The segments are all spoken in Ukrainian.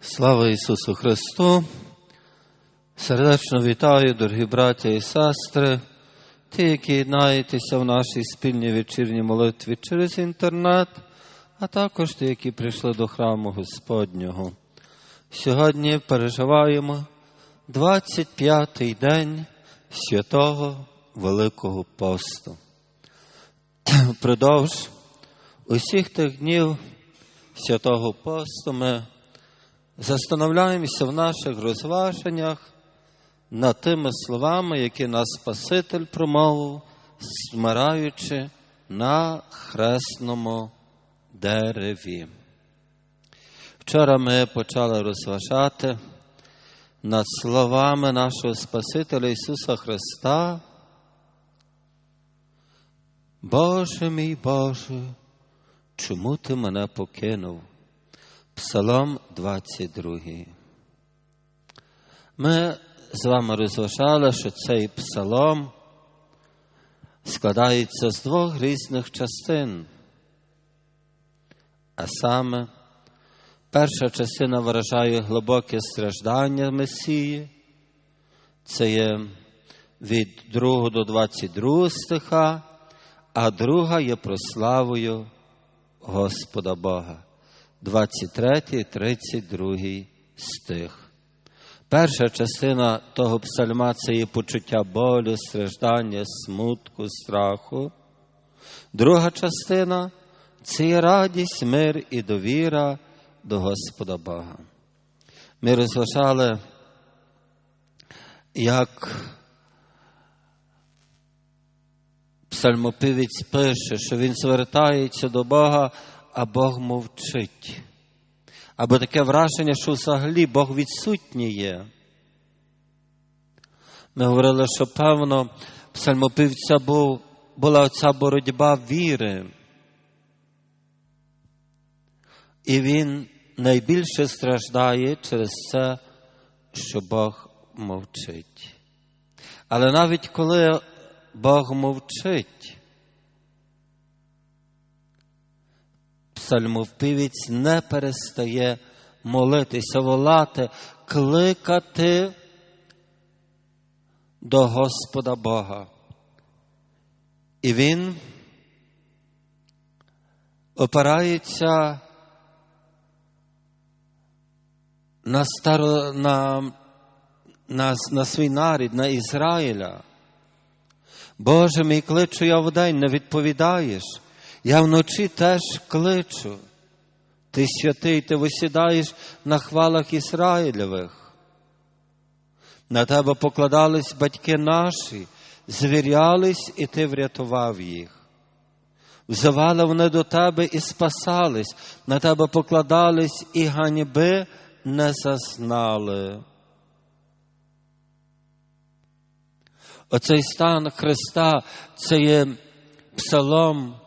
Слава Ісусу Христу! Сердечно вітаю, дорогі браття і сестри, ті, які єднаєтеся в нашій спільній вечірній молитві через інтернет, а також ті, які прийшли до храму Господнього. Сьогодні переживаємо 25-й день святого Великого посту. Впродовж усіх тих днів святого посту ми застановляємося в наших розваженнях над тими словами, які нас Спаситель промовив, смираючи на хресному дереві. Вчора ми почали розважати над словами нашого Спасителя Ісуса Христа. Боже мій Боже, чому ти мене покинув? Псалом 22. Ми з вами розважали, що цей псалом складається з двох різних частин. А саме, перша частина виражає глибоке страждання Месії, це є від 2 до 22 стиха, а друга є прославою Господа Бога. 23, 32 стих. Перша частина того псальма це є почуття болю, страждання, смутку, страху. Друга частина це є радість, мир і довіра до Господа Бога. Ми розважали, як псальмопівець пише, що він звертається до Бога а Бог мовчить. Або таке враження, що взагалі Бог відсутній є. Ми говорили, що певно псальмопівця був, була оця боротьба віри. І він найбільше страждає через це, що Бог мовчить. Але навіть коли Бог мовчить, псальмовпівець не перестає молитися, волати, кликати до Господа Бога. І він опирається на, старо, на, на, на свій нарід, на Ізраїля. Боже мій кличу я вдень, не відповідаєш. Я вночі теж кличу. Ти святий, ти висідаєш на хвалах Ізраїльових. На тебе покладались батьки наші, звірялись, і ти врятував їх. Взивали вони до тебе і спасались, на тебе покладались і ганьби не зазнали. Оцей стан Христа це є псалом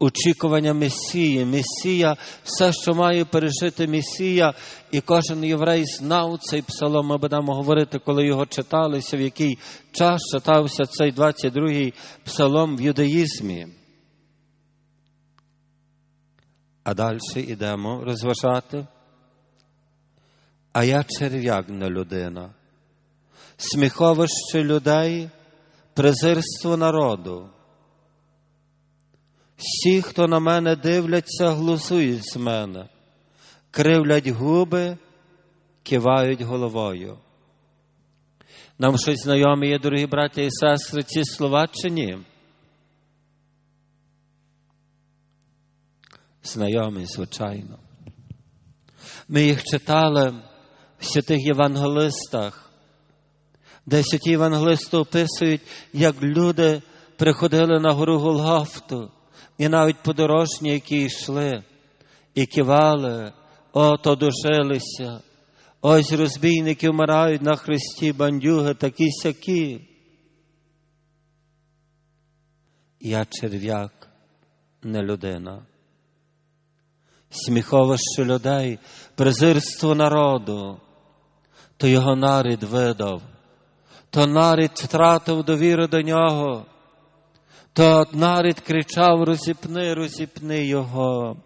очікування Месії. Месія, все, що має пережити Месія, і кожен єврей знав цей псалом. Ми будемо говорити, коли його читалися, в який час читався цей 22-й псалом в юдаїзмі. А далі йдемо розважати. А я черв'як не людина, сміховище людей, презирство народу. Всі, хто на мене дивляться, глузують з мене, кривлять губи, кивають головою. Нам щось знайомі є, дорогі браті і сестри, ці слова чи ні? Знайомі, звичайно. Ми їх читали в святих євангелистах, де євангелисти описують, як люди приходили на гору Голгофту, і навіть подорожні, які йшли, і кивали, от одушилися. Ось розбійники вмирають на хресті бандюги такі сякі. Я черв'як, не людина. Сміховище людей, презирство народу, то його нарід видав, то нарід втратив довіру до нього то нарід кричав: розіпни, розіпни його.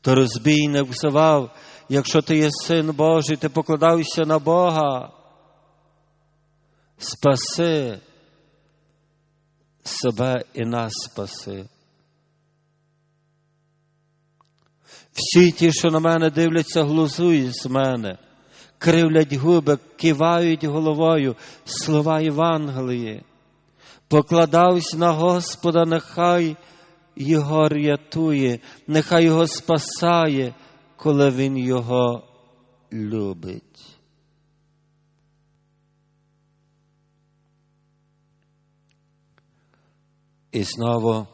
то розбійник взивав, якщо ти є син Божий, ти покладався на Бога. Спаси себе і нас спаси. Всі ті, що на мене дивляться, глузують з мене, кривлять губи, кивають головою слова Євангелії. Покладався на Господа, нехай його рятує, нехай його спасає, коли він його любить. І знову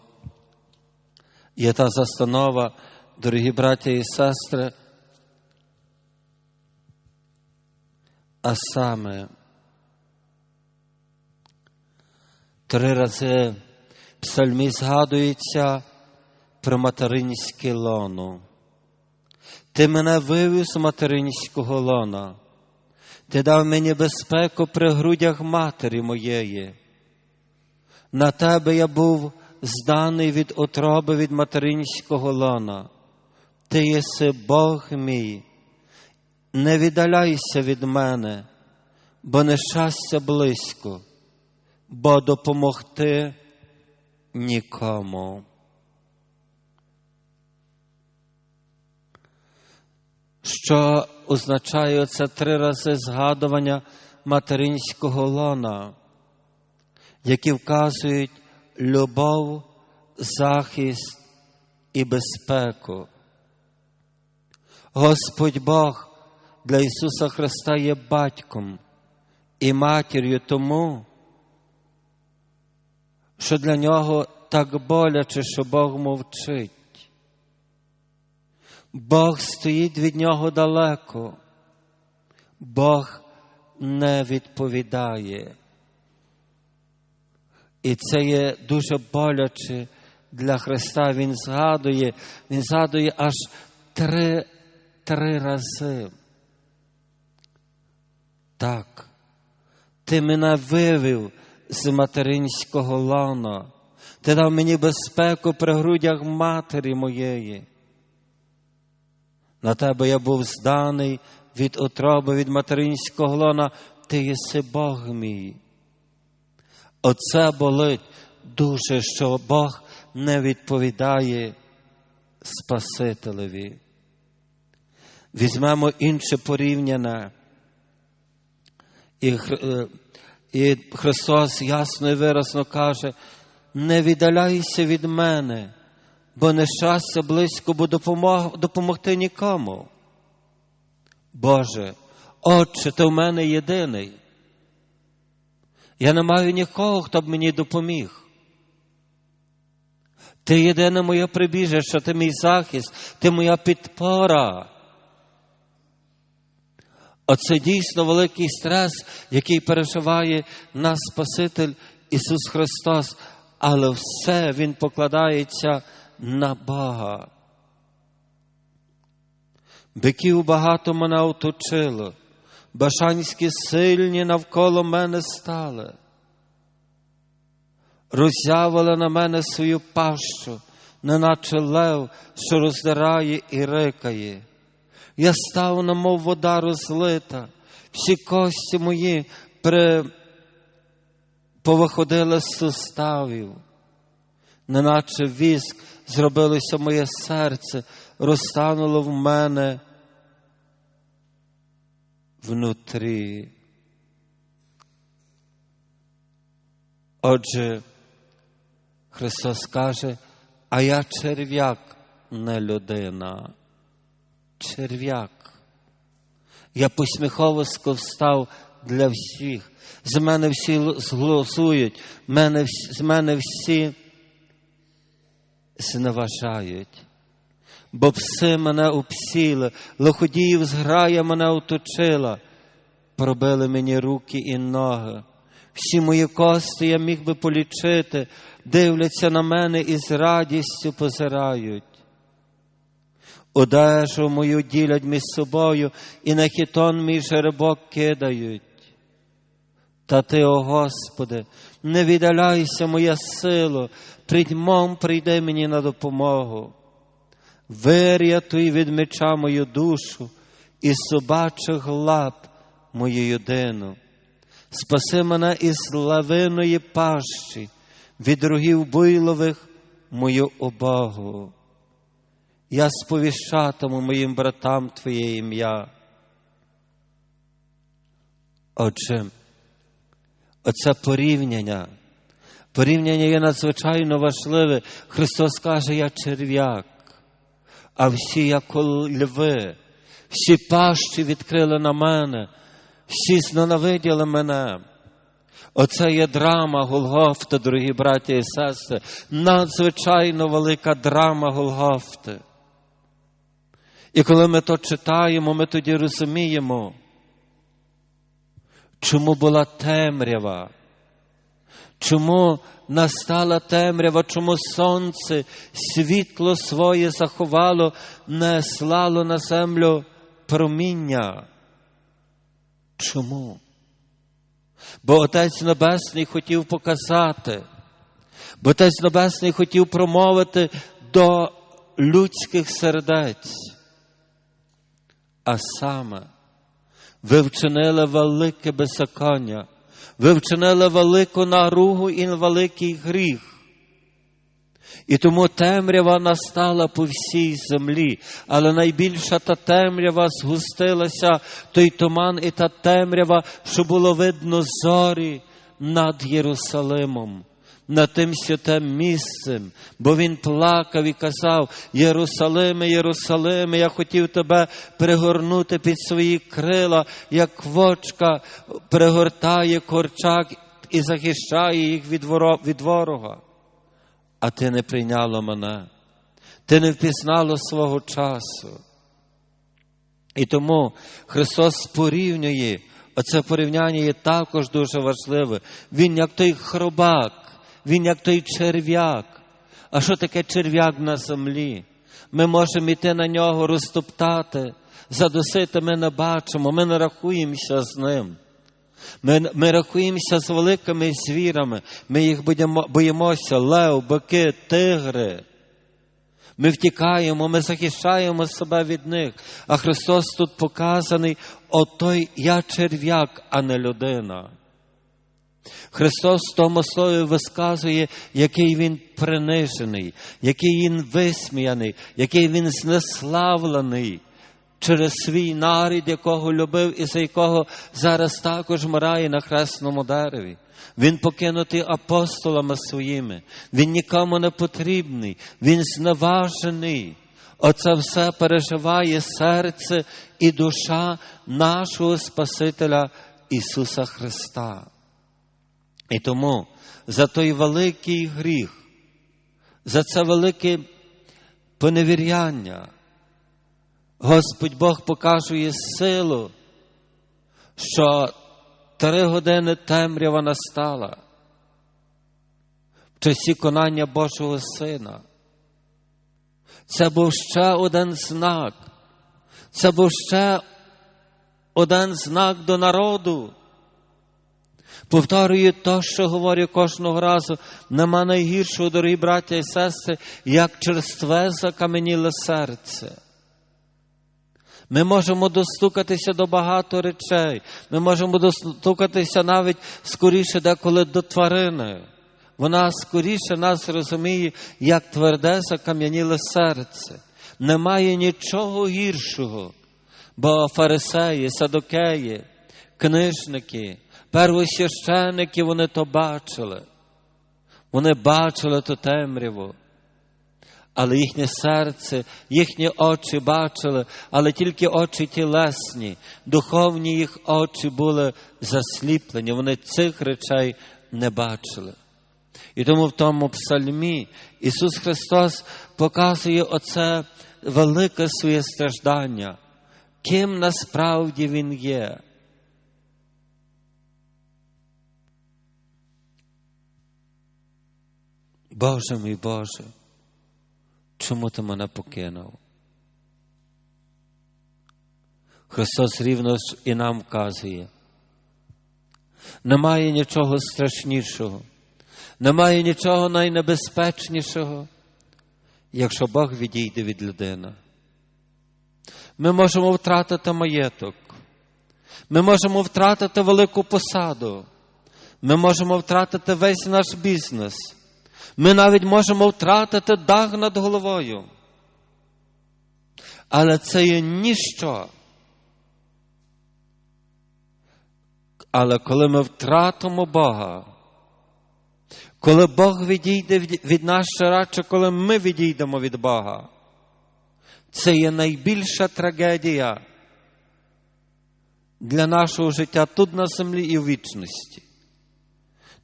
є та застанова, дорогі браття і сестри, а саме три рази в псальмі згадується про материнське лоно. Ти мене вивів з материнського лона, ти дав мені безпеку при грудях матері моєї. На тебе я був зданий від отроби від материнського лона. Ти єси Бог мій, не віддаляйся від мене, бо нещастя близько, бо допомогти нікому. Що означає це три рази згадування материнського лона? які вказують любов, захист і безпеку. Господь Бог для Ісуса Христа є батьком і матір'ю тому, що для нього так боляче, що Бог мовчить. Бог стоїть від нього далеко, Бог не відповідає. І це є дуже боляче для Христа. Він згадує, Він згадує аж три, три рази. Так, ти мене вивів з материнського лона, ти дав мені безпеку при грудях матері моєї. На тебе я був зданий від отроби, від материнського лона, ти єси Бог мій. Оце болить дуже, що Бог не відповідає Спасителеві. Візьмемо інше порівняне. І, і Христос ясно і виразно каже: не віддаляйся від мене, бо нещастя близько, бо допомог, допомогти нікому. Боже, Отче, ти в мене єдиний. Я не маю нікого, хто б мені допоміг. Ти єдине моє прибіжище, ти мій захист, ти моя підпора. Оце дійсно великий стрес, який переживає нас Спаситель Ісус Христос, але все Він покладається на Бога. Биків багато мене оточило башанські сильні навколо мене стали, роззявили на мене свою пащу, неначе лев, що роздирає і рикає. Я став, немов вода розлита, всі кості мої при... повиходили з суставів, неначе віск зробилося моє серце, розтануло в мене внутрі. Отже, Христос каже, а я черв'як, не людина. Черв'як. Я посміховисько встав для всіх. З мене всі зголосують, з мене всі зневажають бо пси мене обсіли, лиходіїв зграя мене оточила, пробили мені руки і ноги. Всі мої кости я міг би полічити, дивляться на мене і з радістю позирають. Одежу мою ділять між собою і на хітон мій жеребок кидають. Та ти, о Господи, не віддаляйся, моя сила, придьмом прийди мені на допомогу вирятуй від меча мою душу і собачих лап мою єдину. Спаси мене із лавиної пащі, від рогів буйлових мою обагу. Я сповіщатиму моїм братам Твоє ім'я. Отже, оце порівняння. Порівняння є надзвичайно важливе. Христос каже, я черв'як, а всі як льви, всі пащі відкрили на мене, всі зненавиділи мене. Оце є драма Голгофта, дорогі браті і сестри, надзвичайно велика драма Голгофти. І коли ми то читаємо, ми тоді розуміємо, чому була темрява, чому настала темрява, чому сонце світло своє заховало, не слало на землю проміння. Чому? Бо Отець Небесний хотів показати, бо Отець Небесний хотів промовити до людських сердець. А саме, ви вчинили велике беззаконня, ви вчинили велику наругу і великий гріх. І тому темрява настала по всій землі, але найбільша та темрява згустилася, той туман і та темрява, що було видно зорі над Єрусалимом, над тим святим місцем, бо він плакав і казав: Єрусалиме, Єрусалиме, я хотів тебе пригорнути під свої крила, як вочка пригортає корчак і захищає їх від ворога а ти не прийняло мене, ти не впізнало свого часу. І тому Христос порівнює, оце порівняння є також дуже важливе. Він як той хробак, він як той черв'як. А що таке черв'як на землі? Ми можемо йти на нього розтоптати, задусити ми не бачимо, ми не рахуємося з ним. Ми ми рахуємося з великими звірами, ми їх будемо, боїмося, лев, бики, тигри. Ми втікаємо, ми захищаємо себе від них. А Христос тут показаний, отой я черв'як, а не людина. Христос в тому слові висказує, який Він принижений, який Він висміяний, який Він знеславлений через свій нарід, якого любив і за якого зараз також мирає на хресному дереві. Він покинутий апостолами своїми, він нікому не потрібний, він зневажений. Оце все переживає серце і душа нашого Спасителя Ісуса Христа. І тому за той великий гріх, за це велике поневіряння, Господь Бог показує силу, що три години темрява настала в часі конання Божого Сина. Це був ще один знак, це був ще один знак до народу. Повторюю то, що говорю кожного разу, нема найгіршого, дорогі браття і сестри, як черстве закаменіле серце. Ми можемо достукатися до багато речей. Ми можемо достукатися навіть скоріше деколи до тварини. Вона скоріше нас розуміє, як тверде закам'яніле серце. Немає нічого гіршого, бо фарисеї, садокеї, книжники, первосвященники вони то бачили. Вони бачили ту темряву але їхнє серце, їхні очі бачили, але тільки очі тілесні, духовні їх очі були засліплені, вони цих речей не бачили. І тому в тому псальмі Ісус Христос показує оце велике своє страждання, ким насправді Він є. Боже мій Боже чому ти мене покинув? Христос рівно і нам вказує. Немає нічого страшнішого, немає нічого найнебезпечнішого, якщо Бог відійде від людини. Ми можемо втратити маєток. Ми можемо втратити велику посаду. Ми можемо втратити весь наш бізнес. Ми навіть можемо втратити дах над головою. Але це є ніщо. Але коли ми втратимо Бога, коли Бог відійде від нас ще радше, коли ми відійдемо від Бога, це є найбільша трагедія для нашого життя тут на землі і в вічності.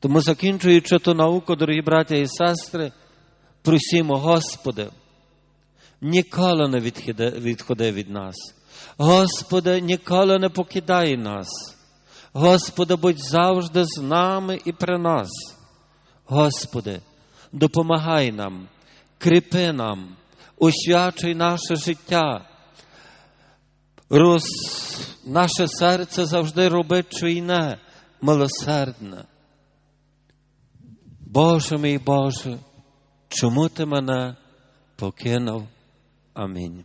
Тому, закінчуючи ту науку, дорогі браття і сестри, просімо, Господи, ніколи не відходи від нас. Господи, ніколи не покидай нас. Господи, будь завжди з нами і при нас. Господи, допомагай нам, кріпи нам, освячуй наше життя. Роз... Наше серце завжди робить чуйне, милосердне. Боже мій Боже, чому ти мене покинув? Амінь.